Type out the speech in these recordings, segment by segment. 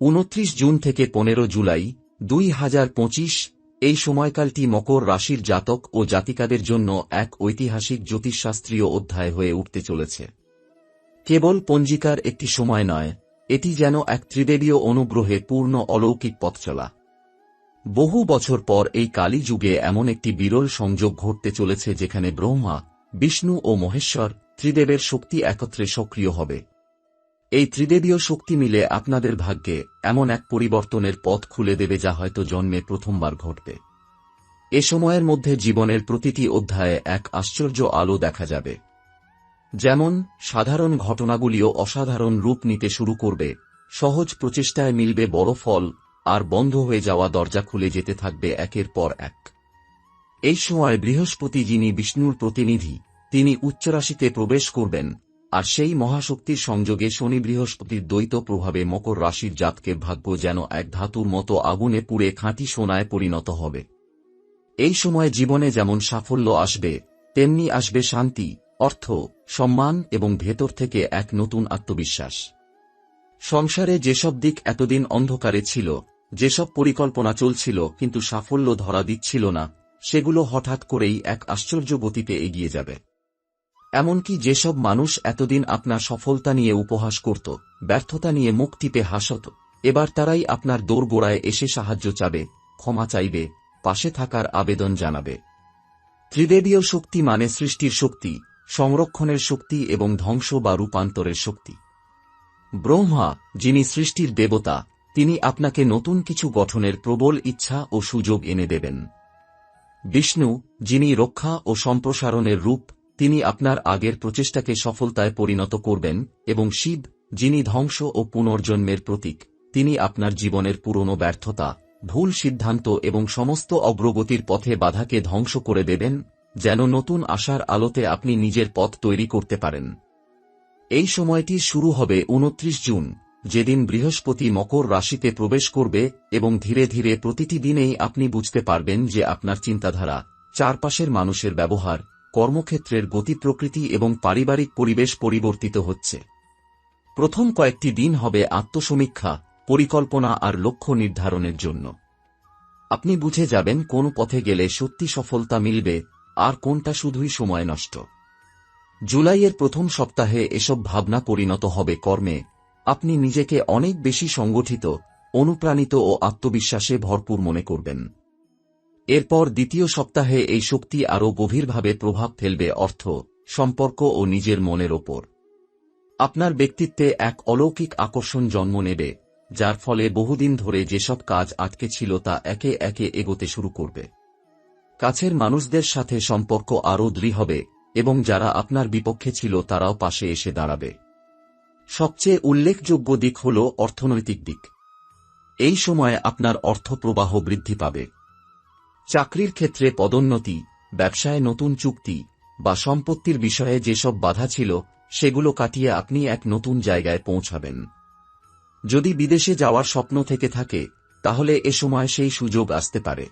উনত্রিশ জুন থেকে পনেরো জুলাই, দুই হাজার পঁচিশ, এই সময়কালটি মকর রাশির জাতক ও জাতিকাদের জন্য এক ঐতিহাসিক জ্যোতিষশাস্ত্রীয় অধ্যায় হয়ে উঠতে চলেছে। কেবল পঞ্জিকার একটি সময় নয়, এটি যেন এক ত্রিদেবীয় অনুগ্রহে পূর্ণ অলৌকিক পথ চলা। বহু বছর পর এই কালী যুগে এমন একটি বিরল সংযোগ ঘটতে চলেছে যেখানে ব্রহ্মা, বিষ্ণু ও মহেশ্বর ত্রিদেবের শক্তি একত্রে সক্রিয় হবে। এই ত্রিদেবীয় শক্তি মিলে আপনাদের ভাগ্যে এমন এক পরিবর্তনের পথ খুলে দেবে যা হয়তো জন্মে প্রথমবার ঘটবে। এ সময়ের মধ্যে জীবনের প্রতিটি অধ্যায়ে এক আশ্চর্য আলো দেখা যাবে। যেমন, সাধারণ ঘটনাগুলিও অসাধারণ রূপ নিতে শুরু করবে, সহজ প্রচেষ্টায় মিলবে বড় ফল, আর বন্ধ হয়ে যাওয়া দরজা খুলে যেতে থাকবে একের পর এক। এই সময় বৃহস্পতি যিনি বিষ্ণুর প্রতিনিধি, তিনি উচ্চরাশিতে প্রবেশ করবেন আর সেই মহাশক্তির সংযোগে শনি বৃহস্পতির দ্বৈত প্রভাবে মকর রাশির জাতকের ভাগ্য যেন এক ধাতুর মতো আগুনে পুড়ে খাঁটি সোনায় পরিণত হবে। এই সময় জীবনে যেমন সাফল্য আসবে, তেমনি আসবে শান্তি, অর্থ, সম্মান এবং ভেতর থেকে এক নতুন আত্মবিশ্বাস। সংসারে যেসব দিক এতদিন অন্ধকারে ছিল, যেসব পরিকল্পনা চলছিল কিন্তু সাফল্য ধরা দিচ্ছিল না, সেগুলো হঠাৎ করেই এক আশ্চর্য গতিতে এগিয়ে যাবে। এমনকি যেসব মানুষ এতদিন আপনার সফলতা নিয়ে উপহাস করত, ব্যর্থতা নিয়ে টিপে হাসত, এবার তারাই আপনার দোরগোড়ায় এসে সাহায্য চাবে, ক্ষমা চাইবে, পাশে থাকার আবেদন জানাবে। ত্রিদেবীয় শক্তি মানে সৃষ্টির শক্তি, সংরক্ষণের শক্তি এবং ধ্বংস বা রূপান্তরের শক্তি। ব্রহ্মা, যিনি সৃষ্টির দেবতা, তিনি আপনাকে নতুন কিছু গঠনের প্রবল ইচ্ছা ও সুযোগ এনে দেবেন। বিষ্ণু, যিনি রক্ষা ও সম্প্রসারণের রূপ তিনি আপনার আগের প্রচেষ্টাকে সফলতায় পরিণত করবেন, এবং শিব, যিনি ধ্বংস ও পুনর্জন্মের প্রতীক, তিনি আপনার জীবনের পুরনো ব্যর্থতা, ভুল সিদ্ধান্ত এবং সমস্ত অগ্রগতির পথে বাধাকে ধ্বংস করে দেবেন, যেন নতুন আশার আলোতে আপনি নিজের পথ তৈরি করতে পারেন। এই সময়টি শুরু হবে উনত্রিশ জুন, যেদিন বৃহস্পতি মকর রাশিতে প্রবেশ করবে, এবং ধীরে ধীরে প্রতিটি দিনেই আপনি বুঝতে পারবেন যে আপনার চিন্তাধারা, চারপাশের মানুষের ব্যবহার কর্মক্ষেত্রের গতি প্রকৃতি এবং পারিবারিক পরিবেশ পরিবর্তিত হচ্ছে। প্রথম কয়েকটি দিন হবে আত্মসমীক্ষা, পরিকল্পনা আর লক্ষ্য নির্ধারণের জন্য। আপনি বুঝে যাবেন কোন পথে গেলে সত্যি সফলতা মিলবে, আর কোনটা শুধুই সময় নষ্ট। জুলাইয়ের প্রথম সপ্তাহে এসব ভাবনা পরিণত হবে কর্মে। আপনি নিজেকে অনেক বেশি সংগঠিত, অনুপ্রাণিত ও আত্মবিশ্বাসে ভরপুর মনে করবেন। এরপর দ্বিতীয় সপ্তাহে এই শক্তি আরও গভীরভাবে প্রভাব ফেলবে অর্থ, সম্পর্ক ও নিজের মনের ওপর। আপনার ব্যক্তিত্বে এক অলৌকিক আকর্ষণ জন্ম নেবে, যার ফলে বহুদিন ধরে যেসব কাজ আটকে ছিল তা একে একে এগোতে শুরু করবে। কাছের মানুষদের সাথে সম্পর্ক আরও দৃঢ় হবে, এবং যারা আপনার বিপক্ষে ছিল তারাও পাশে এসে দাঁড়াবে। সবচেয়ে উল্লেখযোগ্য দিক হল অর্থনৈতিক দিক। এই সময় আপনার অর্থ প্রবাহ বৃদ্ধি পাবে। চাকরির ক্ষেত্রে পদোন্নতি, ব্যবসায় নতুন চুক্তি, বা সম্পত্তির বিষয়ে যেসব বাধা ছিল, সেগুলো কাটিয়ে আপনি এক নতুন জায়গায় পৌঁছাবেন। যদি বিদেশে যাওয়ার স্বপ্ন থেকে থাকে, তাহলে এ সময় সেই সুযোগ আসতে পারে।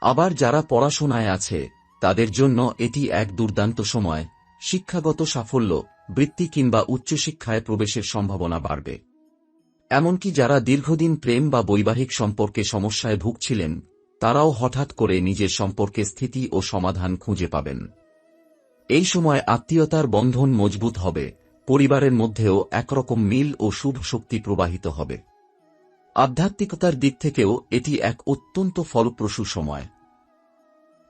আবার যারা পড়াশোনায় আছে, তাদের জন্য এটি এক দুর্দান্ত সময়, শিক্ষাগত সাফল্য, বৃত্তি কিংবা উচ্চশিক্ষায় প্রবেশের সম্ভাবনা বাড়বে। এমনকি যারা দীর্ঘদিন প্রেম বা বৈবাহিক সম্পর্কে সমস্যায় ভুগছিলেন তারাও হঠাৎ করে নিজের সম্পর্কে স্থিতি ও সমাধান খুঁজে পাবেন। এই সময় আত্মীয়তার বন্ধন মজবুত হবে, পরিবারের মধ্যেও একরকম মিল ও শুভ শক্তি প্রবাহিত হবে। আধ্যাত্মিকতার দিক থেকেও এটি এক অত্যন্ত ফলপ্রসূ সময়।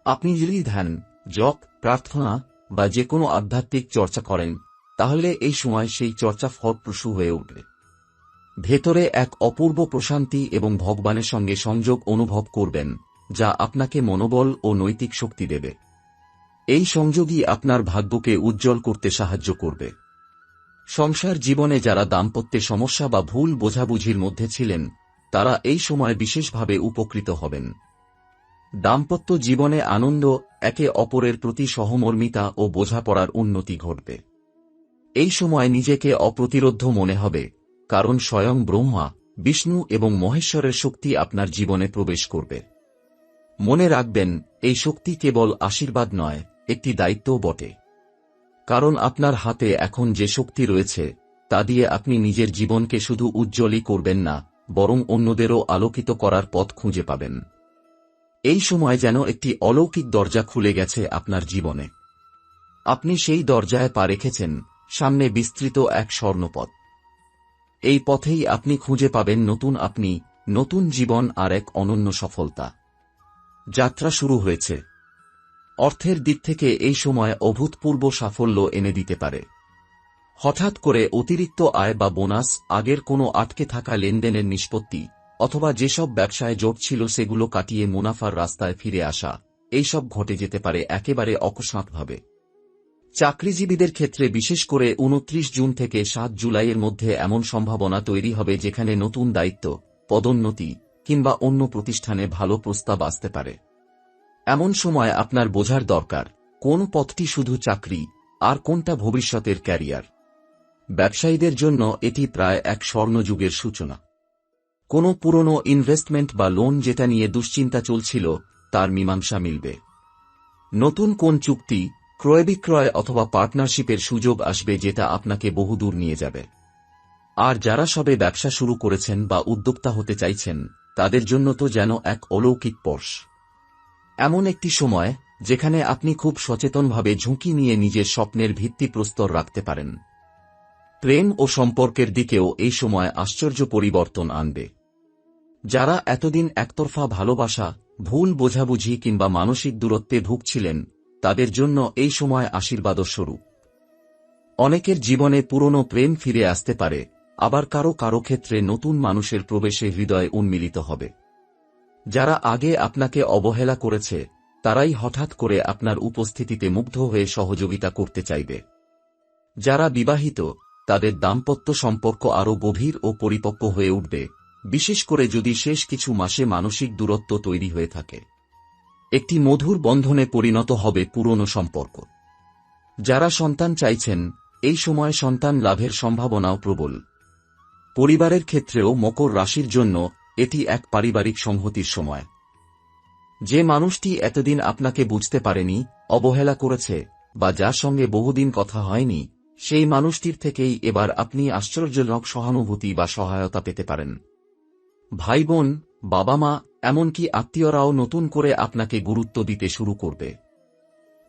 আপনি যদি ধ্যান, জপ, প্রার্থনা বা যে কোনো আধ্যাত্মিক চর্চা করেন, তাহলে এই সময় সেই চর্চা ফলপ্রসূ হয়ে উঠবে। ভেতরে এক অপূর্ব প্রশান্তি এবং ভগবানের সঙ্গে সংযোগ অনুভব করবেন, যা আপনাকে মনোবল ও নৈতিক শক্তি দেবে। এই সংযোগই আপনার ভাগ্যকে উজ্জ্বল করতে সাহায্য করবে। সংসার জীবনে যারা দাম্পত্যে সমস্যা বা ভুল বোঝাবুঝির মধ্যে ছিলেন, তারা এই সময় বিশেষভাবে উপকৃত হবেন। দাম্পত্য জীবনে আনন্দ একে অপরের প্রতি সহমর্মিতা ও বোঝাপড়ার উন্নতি ঘটবে। এই সময় নিজেকে অপ্রতিরোধ্য মনে হবে কারণ স্বয়ং ব্রহ্মা, বিষ্ণু এবং মহেশ্বরের শক্তি আপনার জীবনে প্রবেশ করবে। মনে রাখবেন, এই শক্তি কেবল আশীর্বাদ নয়, একটি দায়িত্বও বটে। কারণ আপনার হাতে এখন যে শক্তি রয়েছে, তা দিয়ে আপনি নিজের জীবনকে শুধু উজ্জ্বলই করবেন না, বরং অন্যদেরও আলোকিত করার পথ খুঁজে পাবেন। এই সময় যেন একটি অলৌকিক দরজা খুলে গেছে আপনার জীবনে। আপনি সেই দরজায় পা রেখেছেন, সামনে বিস্তৃত এক স্বর্ণপথ। এই পথেই আপনি খুঁজে পাবেন নতুন আপনি, নতুন জীবন আর এক অনন্য সফলতা। যাত্রা শুরু হয়েছে। অর্থের দিক থেকে এই সময় অভূতপূর্ব সাফল্য এনে দিতে পারে। হঠাৎ করে অতিরিক্ত আয় বা বোনাস, আগের কোনো আটকে থাকা লেনদেনের নিষ্পত্তি, অথবা যেসব ব্যবসায় জোট ছিল সেগুলো কাটিয়ে মুনাফার রাস্তায় ফিরে আসা, এইসব ঘটে যেতে পারে একেবারে অকস্মাৎভাবে। চাকরিজীবীদের ক্ষেত্রে বিশেষ করে উনত্রিশ জুন থেকে সাত জুলাইয়ের মধ্যে এমন সম্ভাবনা তৈরি হবে যেখানে নতুন দায়িত্ব, পদোন্নতি কিংবা অন্য প্রতিষ্ঠানে ভালো প্রস্তাব আসতে পারে। এমন সময় আপনার বোঝার দরকার, কোন পথটি শুধু চাকরি আর কোনটা ভবিষ্যতের ক্যারিয়ার। ব্যবসায়ীদের জন্য এটি প্রায় এক স্বর্ণযুগের সূচনা। কোনো পুরনো ইনভেস্টমেন্ট বা লোন যেটা নিয়ে দুশ্চিন্তা চলছিল, তার মীমাংসা মিলবে। নতুন কোন চুক্তি ক্রয় বিক্রয় অথবা পার্টনারশিপের সুযোগ আসবে যেটা আপনাকে বহুদূর নিয়ে যাবে। আর যারা সবে ব্যবসা শুরু করেছেন বা উদ্যোক্তা হতে চাইছেন, তাদের জন্য তো যেন এক অলৌকিক পর্শ এমন একটি সময়, যেখানে আপনি খুব সচেতনভাবে ঝুঁকি নিয়ে নিজের স্বপ্নের ভিত্তি প্রস্তর রাখতে পারেন। প্রেম ও সম্পর্কের দিকেও এই সময় আশ্চর্য পরিবর্তন আনবে। যারা এতদিন একতরফা ভালোবাসা, ভুল বোঝাবুঝি কিংবা মানসিক দূরত্বে ভুগছিলেন তাদের জন্য এই সময় আশীর্বাদও স্বরূপ অনেকের জীবনে পুরনো প্রেম ফিরে আসতে পারে, আবার কারও কারও ক্ষেত্রে নতুন মানুষের প্রবেশে হৃদয় উন্মিলিত হবে। যারা আগে আপনাকে অবহেলা করেছে, তারাই হঠাৎ করে আপনার উপস্থিতিতে মুগ্ধ হয়ে সহযোগিতা করতে চাইবে। যারা বিবাহিত, তাদের দাম্পত্য সম্পর্ক আরও গভীর ও পরিপক্ক হয়ে উঠবে, বিশেষ করে যদি শেষ কিছু মাসে মানসিক দূরত্ব তৈরি হয়ে থাকে। একটি মধুর বন্ধনে পরিণত হবে পুরনো সম্পর্ক। যারা সন্তান চাইছেন, এই সময় সন্তান লাভের সম্ভাবনাও প্রবল। পরিবারের ক্ষেত্রেও মকর রাশির জন্য এটি এক পারিবারিক সংহতির সময়। যে মানুষটি এতদিন আপনাকে বুঝতে পারেনি, অবহেলা করেছে, বা যার সঙ্গে বহুদিন কথা হয়নি, সেই মানুষটির থেকেই এবার আপনি আশ্চর্যজনক সহানুভূতি বা সহায়তা পেতে পারেন। ভাই বোন বাবা মা এমনকি আত্মীয়রাও নতুন করে আপনাকে গুরুত্ব দিতে শুরু করবে।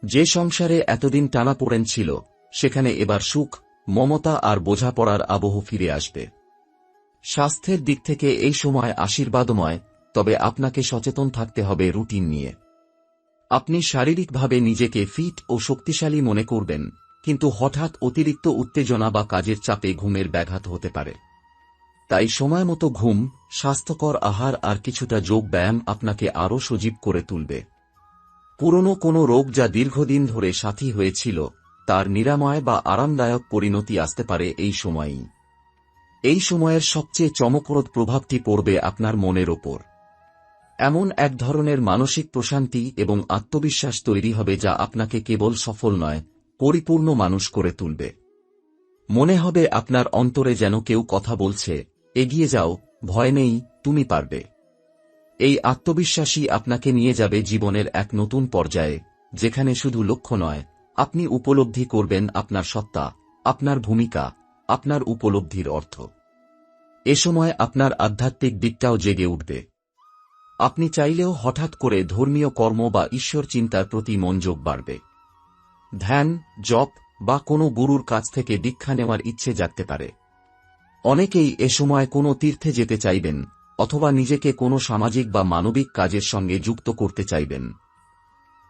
যে সংসারে এতদিন টানাপোড়েন ছিল, সেখানে এবার সুখ, মমতা আর বোঝাপড়ার আবহ ফিরে আসবে। স্বাস্থ্যের দিক থেকে এই সময় আশীর্বাদময়, তবে আপনাকে সচেতন থাকতে হবে রুটিন নিয়ে। আপনি শারীরিকভাবে নিজেকে ফিট ও শক্তিশালী মনে করবেন, কিন্তু হঠাৎ অতিরিক্ত উত্তেজনা বা কাজের চাপে ঘুমের ব্যাঘাত হতে পারে। তাই সময় মতো ঘুম, স্বাস্থ্যকর আহার আর কিছুটা যোগ ব্যায়াম আপনাকে আরও সজীব করে তুলবে। পুরনো কোনো রোগ যা দীর্ঘদিন ধরে সাথী হয়েছিল, তার নিরাময় বা আরামদায়ক পরিণতি আসতে পারে এই সময়েই। এই সময়ের সবচেয়ে চমকপ্রদ প্রভাবটি পড়বে আপনার মনের ওপর। এমন এক ধরনের মানসিক প্রশান্তি এবং আত্মবিশ্বাস তৈরি হবে যা আপনাকে কেবল সফল নয়, পরিপূর্ণ মানুষ করে তুলবে। মনে হবে আপনার অন্তরে যেন কেউ কথা বলছে এগিয়ে যাও, ভয় নেই, তুমি পারবে। এই আত্মবিশ্বাসী আপনাকে নিয়ে যাবে জীবনের এক নতুন পর্যায়ে, যেখানে শুধু লক্ষ্য নয়, আপনি উপলব্ধি করবেন আপনার সত্তা, আপনার ভূমিকা, আপনার উপলব্ধির অর্থ। এ সময় আপনার আধ্যাত্মিক দিকটাও জেগে উঠবে। আপনি চাইলেও হঠাৎ করে ধর্মীয় কর্ম বা ঈশ্বর চিন্তার প্রতি মনযোগ বাড়বে। ধ্যান, জপ বা কোনো গুরুর কাছ থেকে দীক্ষা নেওয়ার ইচ্ছে জাগতে পারে। অনেকেই এ সময় কোনো তীর্থে যেতে চাইবেন, অথবা নিজেকে কোনো সামাজিক বা মানবিক কাজের সঙ্গে যুক্ত করতে চাইবেন।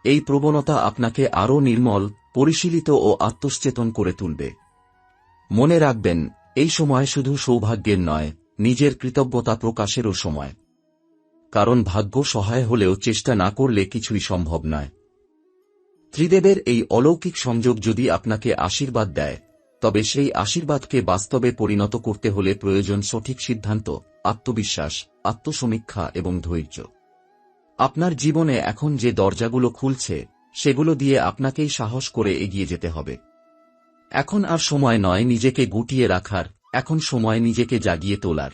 এই প্রবণতা আপনাকে আরও নির্মল, পরিশীলিত ও আত্মসচেতন করে তুলবে। মনে রাখবেন, এই সময় শুধু সৌভাগ্যের নয়, নিজের কৃতজ্ঞতা প্রকাশেরও সময়। কারণ ভাগ্য সহায় হলেও চেষ্টা না করলে কিছুই সম্ভব নয়। ত্রিদেবের এই অলৌকিক সংযোগ যদি আপনাকে আশীর্বাদ দেয় তবে সেই আশীর্বাদকে বাস্তবে পরিণত করতে হলে প্রয়োজন সঠিক সিদ্ধান্ত, আত্মবিশ্বাস, আত্মসমীক্ষা এবং ধৈর্য। আপনার জীবনে এখন যে দরজাগুলো খুলছে, সেগুলো দিয়ে আপনাকেই সাহস করে এগিয়ে যেতে হবে। এখন আর সময় নয় নিজেকে গুটিয়ে রাখার, এখন সময় নিজেকে জাগিয়ে তোলার।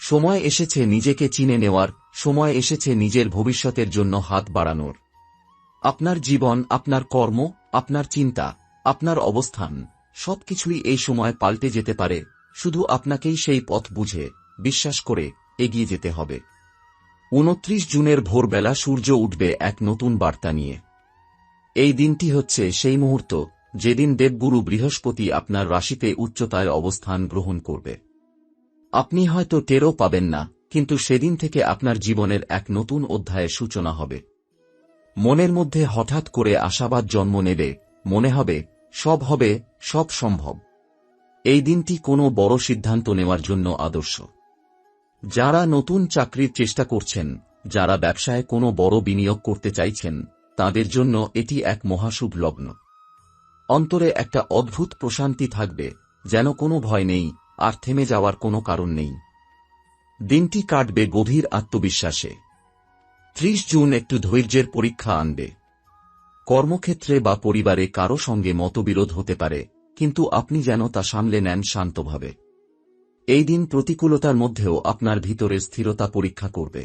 সময় এসেছে নিজেকে চিনে নেওয়ার, সময় এসেছে নিজের ভবিষ্যতের জন্য হাত বাড়ানোর। আপনার জীবন, আপনার কর্ম, আপনার চিন্তা, আপনার অবস্থান সবকিছুই এই সময় পাল্টে যেতে পারে, শুধু আপনাকেই সেই পথ বুঝে, বিশ্বাস করে, এগিয়ে যেতে হবে। উনত্রিশ জুনের ভোরবেলা সূর্য উঠবে এক নতুন বার্তা নিয়ে। এই দিনটি হচ্ছে সেই মুহূর্ত, যেদিন দেবগুরু বৃহস্পতি আপনার রাশিতে উচ্চতায় অবস্থান গ্রহণ করবে। আপনি হয়তো টেরও পাবেন না, কিন্তু সেদিন থেকে আপনার জীবনের এক নতুন অধ্যায়ের সূচনা হবে। মনের মধ্যে হঠাৎ করে আশাবাদ জন্ম নেবে, মনে হবে সব হবে, সব সম্ভব। এই দিনটি কোনো বড় সিদ্ধান্ত নেওয়ার জন্য আদর্শ। যারা নতুন চাকরির চেষ্টা করছেন, যারা ব্যবসায় কোনো বড় বিনিয়োগ করতে চাইছেন, তাদের জন্য এটি এক মহাশুভ লগ্ন। অন্তরে একটা অদ্ভুত প্রশান্তি থাকবে, যেন কোনো ভয় নেই, আর থেমে যাওয়ার কোনো কারণ নেই। দিনটি কাটবে গভীর আত্মবিশ্বাসে। ত্রিশ জুন একটু ধৈর্যের পরীক্ষা আনবে। কর্মক্ষেত্রে বা পরিবারে কারও সঙ্গে মতবিরোধ হতে পারে, কিন্তু আপনি যেন তা সামলে নেন শান্তভাবে। এই দিন প্রতিকূলতার মধ্যেও আপনার ভিতরে স্থিরতা পরীক্ষা করবে।